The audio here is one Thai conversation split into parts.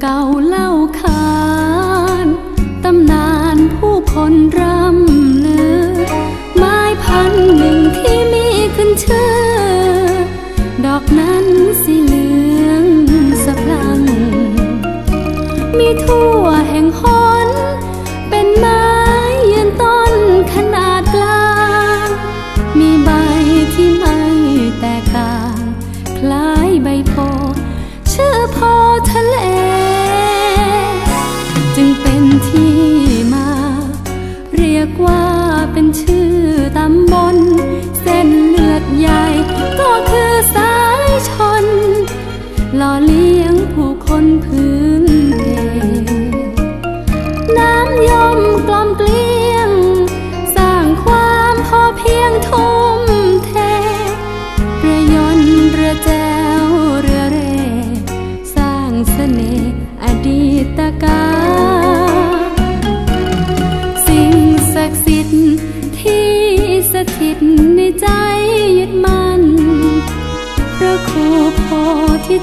เก่าเล่าขานตำนานผู้คนรำลือ ไม้พันหนึ่งที่มีขึ้นชื่อ ดอกนั้นสีเหลืองสะพลัง มีทั่วแห่งห้อง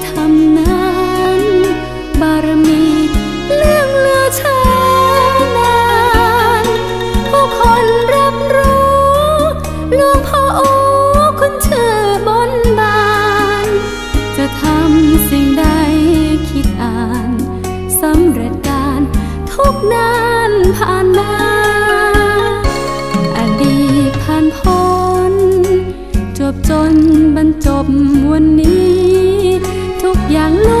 ที่ทำนั้น บารมีเลื่องเลือช้านานผู้คนรับรู้หลวงพ่อโอ้คุณชื่อบนบาน จะทำสิ่งใดคิดอ่านสำเร็จการทุกนานผ่านมาอดีตผ่านพ้นจบจนบรรจบวันนี้ อย่าง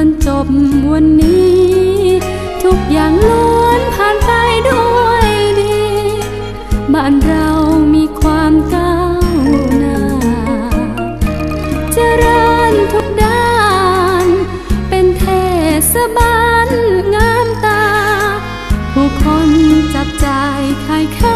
บรรจบวันนี้ ทุกอย่างล้วนผ่านไปด้วยดี บ้านเรามีความก้าวหน้าเจริญทุกด้าน เป็นเทศบาลงามตา ผู้คนจับจ่ายข